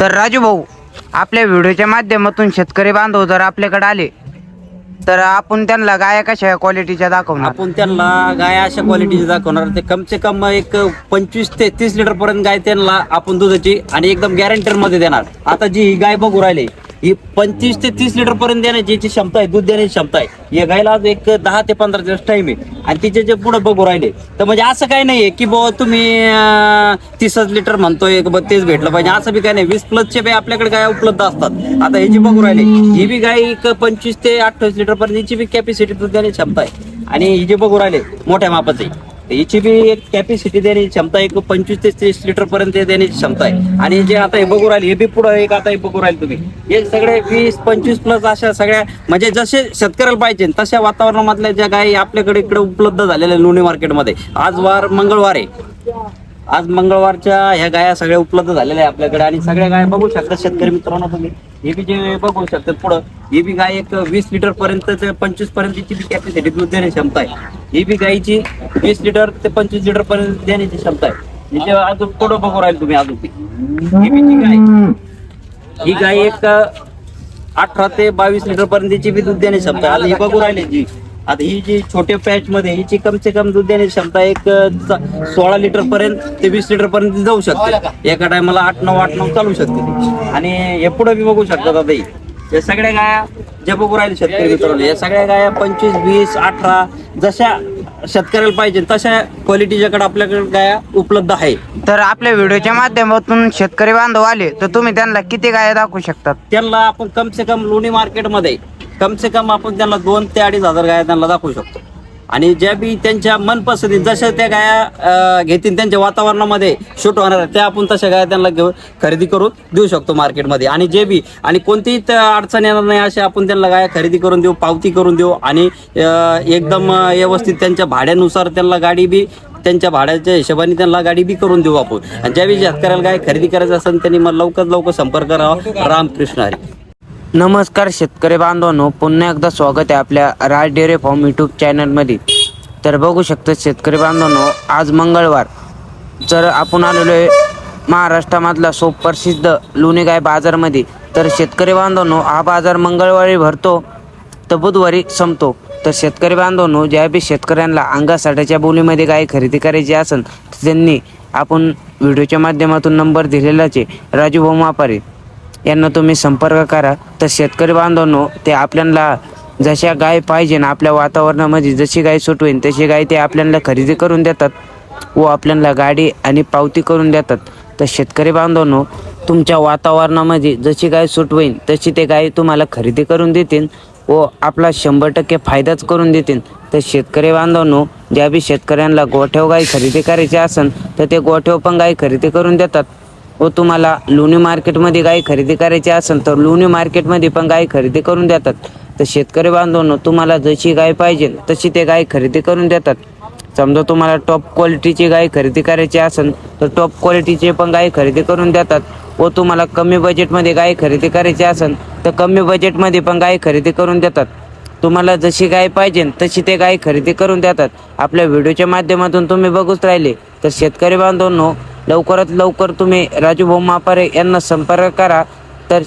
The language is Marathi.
तर राजू भाऊ आपल्या व्हिडिओच्या माध्यमातून शेतकरी बांधव जर आपल्याकडे आले तर आपण त्यांना गाया कशा क्वालिटीच्या दाखवणार? आपण त्यांना गाय अशा क्वालिटीची दाखवणार. ते कम से कम एक पंचवीस ते तीस लिटर पर्यंत गाय त्यांना आपण दुधाची आणि एकदम गॅरंटरमध्ये देणार. आता जी ही गाय बघू राहिली ही पंचवीस ते तीस लिटर पर्यंत देण्याची याची क्षमता आहे दूध देण्याची क्षमता आहे. या गायला आज एक दहा ते पंधरा दिवस टाइम आहे. आणि तिचे जे पुढे बघू राहिले तर म्हणजे असं काही नाहीये की बाबा तुम्ही तीसच लिटर म्हणतोय बत्तीस तेच भेटलं पाहिजे. असं बी काही नाही. वीस प्लसचे बी आपल्याकडे गाय उपलब्ध असतात. आता ह्याची जी बघू राहिले ही बी गाय एक पंचवीस ते अठ्ठावीस लिटर पर्यंत हिची बी कॅपॅसिटी दूध देण्याची क्षमता आहे. आणि ही जे बघू राहिले मोठ्या मापाचे याची बी एक कॅपॅसिटी देण्याची क्षमता एक पंचवीस ते तीस लिटर पर्यंत देण्याची क्षमता आहे. आणि जे आता हे बघू राहिले हे बी पुढे एक आता हे बघू राहिले तुम्ही. हे सगळे वीस पंचवीस प्लस अशा सगळ्या म्हणजे जसे शेतकऱ्याला पाहिजे तशा वातावरणामधल्या ज्या गायी आपल्याकडे इकडे उपलब्ध झालेल्या लोणी मार्केटमध्ये आज वार मंगळवार आहे. आज मंगळवारच्या ह्या गाया सगळ्या उपलब्ध झालेल्या आहे आपल्याकडे. आणि सगळ्या गाया बघू शकतात शेतकरी मित्रांनो तुम्ही. हे बी जे बघू शकतात पुढं. ही बी गाय एक वीस लिटर पर्यंत पंचवीस पर्यंतची बी कॅपॅसिटी दूध देण्याची क्षमता आहे. ही बी गायची वीस लिटर ते पंचवीस लिटर पर्यंत देण्याची क्षमता आहे. हिचे अजून पुढं बघू राहील तुम्ही अजून. ही बी गाय. ही गाय एक अठरा ते बावीस लिटर पर्यंतची बी दूध देण्याची क्षमता आहे. आता ही बघू राहिली जी. आता ही जी छोट्या पॅच मध्ये हिची कम से कम दूध देण्याची क्षमता एक सोळा लिटर पर्यंत ते वीस लिटर पर्यंत जाऊ शकते. एका टायमाला आठ नऊ आठ नऊ चालू शकते आणि हे पुढे बी बघू शकतात आता या सगळ्या गाया बघू राहिले शेतकरी मित्रांनो. या सगळ्या गाया पंचवीस वीस अठरा जशा शेतकऱ्याला पाहिजे तशा क्वालिटीच्याकडे आपल्याकडे गाया उपलब्ध आहे. तर आपल्या व्हिडिओच्या माध्यमातून शेतकरी बांधव आले तर तुम्ही त्यांना किती गाया दाखवू शकतात? त्यांना आपण कम से कम लोणी मार्केटमध्ये कम से कम आपण त्यांना दोन ते अडीच हजार गाया त्यांना दाखवू शकतो. आणि ज्या बी त्यांच्या मनपसंती जशा त्या गाया घेतील त्यांच्या वातावरणामध्ये शूट होणार त्या आपण तशा गाया त्यांना घेऊन खरेदी करून देऊ शकतो मार्केटमध्ये आणि जे बी आणि कोणतीही अडचण येणार नाही असे आपण त्यांना गाया खरेदी करून देऊ पावती करून देऊ. आणि एकदम व्यवस्थित त्यांच्या भाड्यानुसार त्यांना गाडी बी त्यांच्या भाड्याच्या हिशोबाने त्यांना गाडी बी करून देऊ आपण. आणि ज्यावेळी शेतकऱ्याला गाय खरेदी करायचं असेल त्यांनी मग लवकर लवकर संपर्क करावा रामकृष्ण हरी. नमस्कार शेतकरी बांधवांनो पुन्हा एकदा स्वागत आहे आपल्या राज डेअरी फॉर्म यूट्यूब चॅनलमध्ये तर बघू शकतो शेतकरी बांधवांनो आज मंगळवार. जर आपण आलेलो आहे महाराष्ट्रामधला सुप्रसिद्ध लोणी गाय बाजारमध्ये तर शेतकरी बांधवांनो हा बाजार मंगळवारी भरतो तर बुधवारी संपतो. तर शेतकरी बांधवांनो ज्या बी शेतकऱ्यांना अंगासाठीच्या बोलीमध्ये गाय खरेदी करायची असेल त्यांनी आपण व्हिडिओच्या माध्यमातून नंबर दिलेलाच आहे. राजू भाऊ यांना तुम्ही संपर्क करा. तर शेतकरी बांधवांनो ते आपल्याला जशा गाय पाहिजे ना आपल्या वातावरणामध्ये जशी गाय सुटवेन तशी गाय ते आपल्याला खरेदी करून देतात व आपल्याला गाडी आणि पावती करून देतात. तर शेतकरी बांधवांनो तुमच्या वातावरणामध्ये जशी गाय सुटवेन तशी ते गाय तुम्हाला खरेदी करून देतील व आपला शंभर टक्के फायदाच करून देतील. तर शेतकरी बांधवांनो ज्या बी शेतकऱ्यांना गोठ्याव गाय खरेदी करायची असेल तर ते गोठ्याव पण गाय खरेदी करून देतात. व तुम्हाला लोणी मार्केटमध्ये गाय खरेदी करायची असेल तर लोणी मार्केटमध्ये पण गाय खरेदी करून देतात. तर शेतकरी बांधवांनो तुम्हाला जशी गाय पाहिजे तशी ते गाय खरेदी करून देतात. समजा तुम्हाला टॉप क्वालिटीची गाय खरेदी करायची असेल तर टॉप क्वालिटीची पण गाय खरेदी करून देतात. व तुम्हाला कमी बजेटमध्ये गाय खरेदी करायची असेल तर कमी बजेटमध्ये पण गाय खरेदी करून देतात. तुम्हाला जशी गाय पाहिजे तशी ते गाय खरेदी करून देतात. आपल्या व्हिडिओच्या माध्यमातून तुम्ही बघूच राहिले. तर शेतकरी बांधवांनो लवकरात लवकर तुम्ही राजू भाऊ मापारे यांना संपर्क करा. तर